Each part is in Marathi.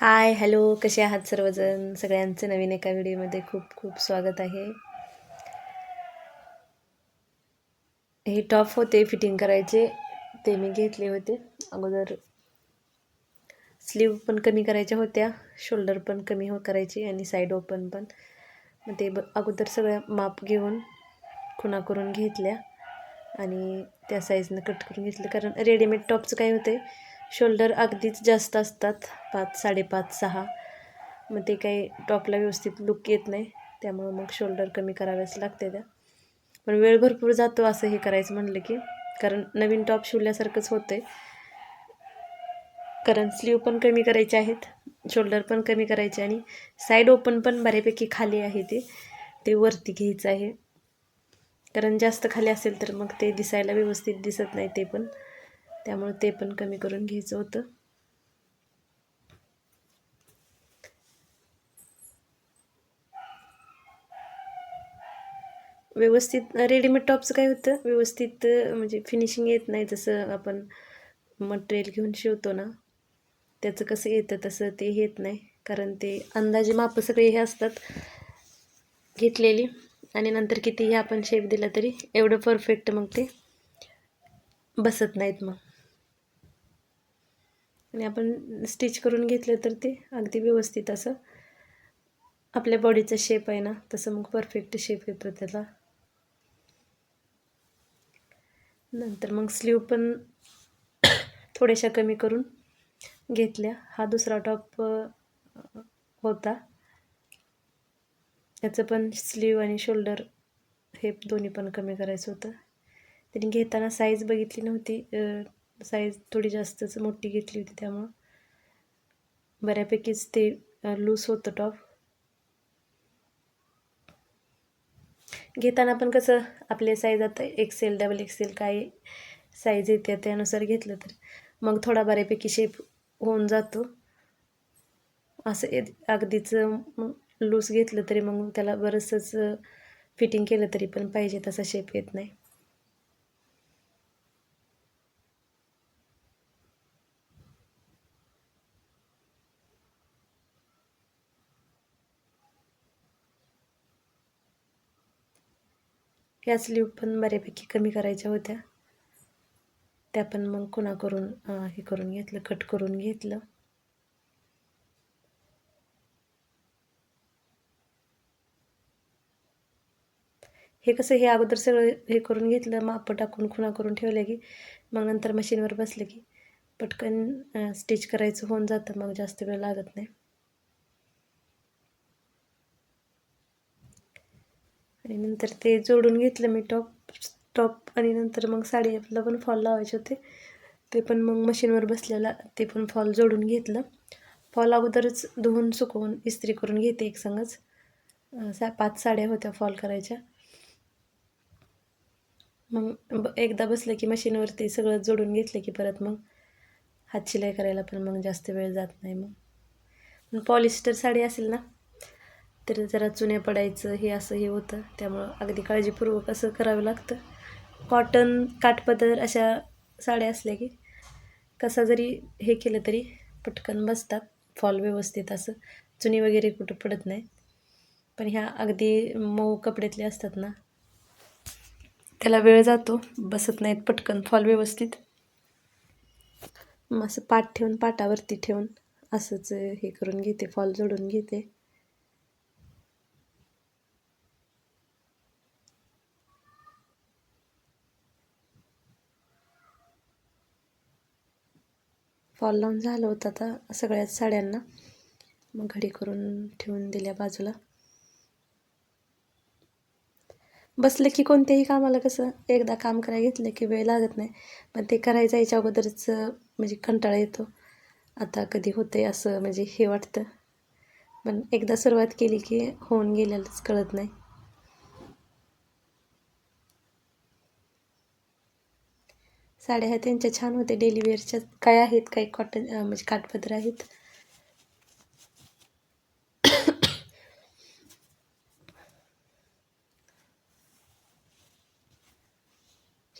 हाय हॅलो कसे आहात सर्वजण? सगळ्यांचं नवीन एका व्हिडिओमध्ये खूप खूप स्वागत आहे. हे टॉप होते फिटिंग करायचे. ते मी घेतले होते. अगोदर स्लीव पण कमी करायच्या होत्या शोल्डर पण कमी हो करायची आणि साईड ओपन पण. मग ते ब अगोदर सगळ्या माप घेऊन खुणा करून घेतल्या आणि त्या साईजनं कट करून घेतलं. कारण रेडीमेड टॉपचं काय होतं? शोल्डर अगदीच जास्त असतात पाच साडेपाच सहा. मग ते काही टॉपला व्यवस्थित लुक येत नाही त्यामुळं मग शोल्डर कमी कराव्याच लागते त्या. पण वेळ भरपूर जातो असं हे करायचं म्हणलं की कारण नवीन टॉप शिवल्यासारखंच होतं आहे कारण स्लीव पण कमी करायचे आहेत शोल्डर पण कमी करायचे आणि साईड ओपन पण बऱ्यापैकी खाली आहे ते ते वरती घ्यायचं आहे. कारण जास्त खाली असेल तर मग ते दिसायला व्यवस्थित दिसत नाही ते पण. त्यामुळे ते पण कमी करून घ्यायचं होतं. व्यवस्थित रेडीमेड टॉपचं काय होतं? व्यवस्थित म्हणजे फिनिशिंग येत नाही जसं आपण मटेरियल घेऊन शिवतो ना. त्याचं कसं येतं तसं ते येत नाही. कारण ते अंदाजे माप सगळे हे असतात. घेतलेली. आणि नंतर कितीही आपण शेप दिला तरी एवढं परफेक्ट मग ते बसत नाहीत मग. आणि आपण स्टिच करून घेतलं तर ते अगदी व्यवस्थित असं आपल्या बॉडीचा शेप आहे ना तसं मग परफेक्ट शेप येतो त्याला. नंतर मग स्लीव पण थोड्याशा कमी करून घेतल्या. हा दुसरा टॉप होता. याचं पण स्लीव आणि शोल्डर हे दोन्ही पण कमी करायचं होतं. त्यांनी घेताना साईज बघितली नव्हती साईज थोडी जास्तच मोठी घेतली होती त्यामुळं. बऱ्यापैकीच ते लूज होतं टॉप घेताना पण कसं आपले साईज आता एक्सेल डबल एक्सेल काय साईज येते त्यानुसार घेतलं तर. मग थोडा बऱ्यापैकी शेप होऊन जातो. असं अगदीच लूज घेतलं तरी मग त्याला बरंचंच फिटिंग केलं तरी पण पाहिजे तसा शेप येत नाही. ह्या स्लीव पण बऱ्यापैकी कमी करायच्या होत्या. त्या पण मग कुणा करून हे करून घेतलं कट करून घेतलं. हे कसं हे अगोदर सगळं हे करून घेतलं माप टाकून खुणा करून ठेवल्या की मग नंतर मशीनवर बसलं की पटकन स्टिच करायचं होऊन जातं मग जास्त वेळ लागत नाही. आणि नंतर ते जोडून घेतलं मी टॉप टॉप आणि नंतर मग साडीला पण फॉल लावायचे होते. ते पण मग मशीनवर बसलेला ते पण फॉल जोडून घेतलं. फॉल अगोदरच धुवून सुकवून इस्त्री करून घेते एक संगच. सा पाच साड्या होत्या फॉल करायच्या. मग एकदा बसलं की मशीनवरती सगळं जोडून घेतलं की परत मग हात शिलाई करायला पण मग जास्त वेळ जात नाही मग. पॉलिस्टर साडी असेल ना तर जरा चुन्या पडायचं हे असं हे होतं. त्यामुळं अगदी काळजीपूर्वक असं करावं लागतं. कॉटन काठपदर अशा साड्या असल्या की कसा जरी हे केलं तरी पटकन बसतात फॉल व्यवस्थित असं. चुनी वगैरे कुठं पडत नाही पण ह्या अगदी मऊ कपड्यातले असतात ना त्याला वेळ जातो. बसत नाहीत पटकन फॉल व्यवस्थित. मग असं पाठ ठेवून पाटावरती ठेवून असंच हे करून घेते फॉल जोडून घेते. फॉल लावून झालं होतं आता सगळ्याच साड्यांना. मग घडी करून ठेवून दिल्या बाजूला. बसलं की कोणत्याही कामाला कसं एकदा काम करायला घेतलं की वेळ लागत नाही. पण ते करायचं जायच्या अगोदरच म्हणजे कंटाळा येतो. आता कधी होते असं म्हणजे हे वाटतं. पण एकदा सुरुवात केली की होऊन गेल्यालाच कळत नाही. साड्या ह्या त्यांच्या छान होते डेली वेअरच्या काय आहेत काही कॉटन म्हणजे काठपदर आहेत.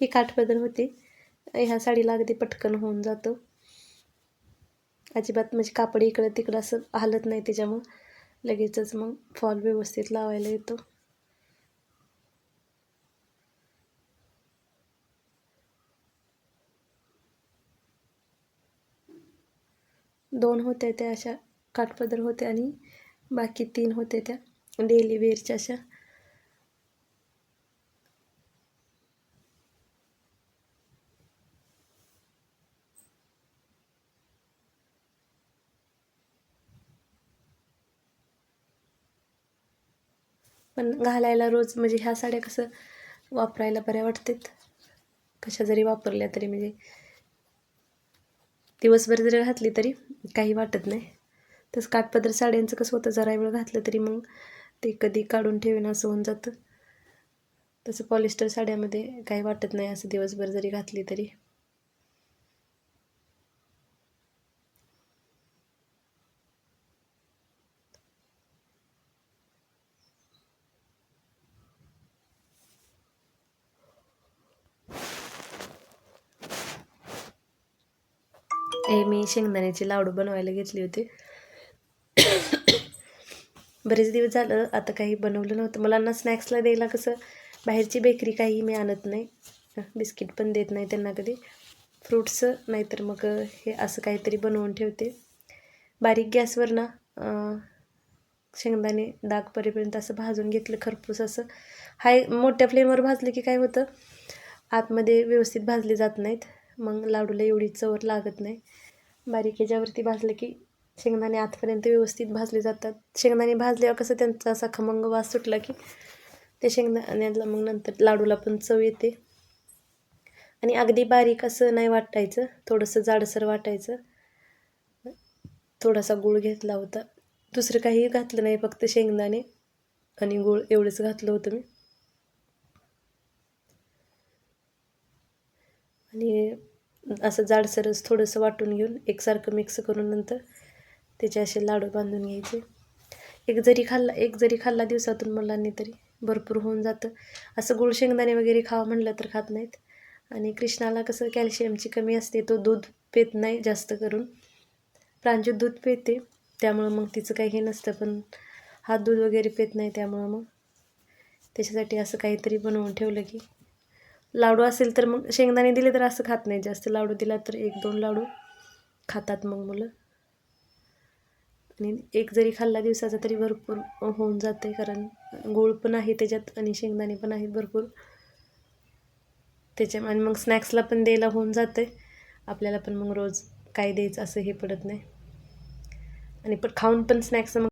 ही काठपदर होती. ह्या साडीला अगदी पटकन होऊन जातो. अजिबात म्हणजे कापड इकडं तिकडं असं हलत नाही त्याच्यामुळं. लगेचच मग फॉल व्यवस्थित लावायला येतो. दोन होत्या त्या अशा काठपदर होत्या आणि बाकी तीन होत्या त्या डेली वेअरच्या अशा. पण घालायला रोज म्हणजे ह्या साड्या कसं वापरायला बऱ्या वाटतात? कशा जरी वापरल्या तरी म्हणजे दिवसभर जरी घातली तरी काही वाटत नाही. तसं काठपदर साड्यांचं कसं होतं जरा वेळ घातलं तरी मग ते कधी काढून ठेवेन असं होऊन जातं. तसं पॉलिस्टर साड्यामध्ये काही वाटत नाही असं दिवसभर जरी घातली तरी. हे मी शेंगदाण्याची लाडू बनवायला घेतली होती. बरेच दिवस झालं आता काही बनवलं नव्हतं. मुलांना स्नॅक्सला द्यायला कसं बाहेरची बेकरी काही मी आणत नाही. बिस्किट पण देत नाही त्यांना कधी. फ्रूट्स नाहीतर मग हे असं काहीतरी बनवून ठेवते. बारीक गॅसवर ना शेंगदाणे दाग परेपर्यंत असं भाजून घेतलं खरपूस असं. हाय मोठ्या फ्लेमवर भाजलं की काय होतं? आतमध्ये व्यवस्थित भाजले जात नाहीत. मग लाडूला एवढी चवर लागत नाही. बारीक याच्यावरती भाजलं की शेंगदाणे आतपर्यंत व्यवस्थित भाजले जातात. शेंगदाणे भाजल्यावर कसं त्यांचा असा खमंग वास सुटला की ते शेंगदाण्याला मग नंतर लाडूला पण चव येते. आणि अगदी बारीक असं नाही वाटायचं. थोडंसं जाडसर वाटायचं. थोडासा गूळ घेतला होता. दुसरं काहीही घातलं नाही फक्त शेंगदाणे आणि गूळ एवढंच घातलं होतं मी. आणि असं जाडसरच थोडंसं वाटून घेऊन एकसारखं मिक्स करून नंतर त्याचे असे लाडू बांधून घ्यायचे. एक जरी खाल्ला एक जरी खाल्ला दिवसातून मुलांनी तरी भरपूर होऊन जातं. असं गुळ शेंगदाणे वगैरे खावं म्हणलं तर खात नाहीत. आणि कृष्णाला कसं कॅल्शियमची कमी असते तो दूध पेत नाही जास्त करून. प्रांजू दूध पेते त्यामुळं मग तिचं काही हे नसतं पण हा दूध वगैरे पेत नाही त्यामुळं मग. त्याच्यासाठी असं काहीतरी बनवून ठेवलं की लाडू असेल तर मग शेंगदाणे दिले तर असं खात नाही. जास्त लाडू दिला तर एक दोन लाडू खातात मग मुलं. आणि एक जरी खाल्ला दिवसाचा तरी भरपूर होऊन जाते कारण गूळ पण आहे त्याच्यात आणि शेंगदाणे पण आहेत भरपूर. त्याच्या आणि मग स्नॅक्सला पण द्यायला होऊन जाते आपल्याला पण मग रोज काय द्यायचं असं हे पडत नाही. आणि पण खाऊन पण स्नॅक्स मग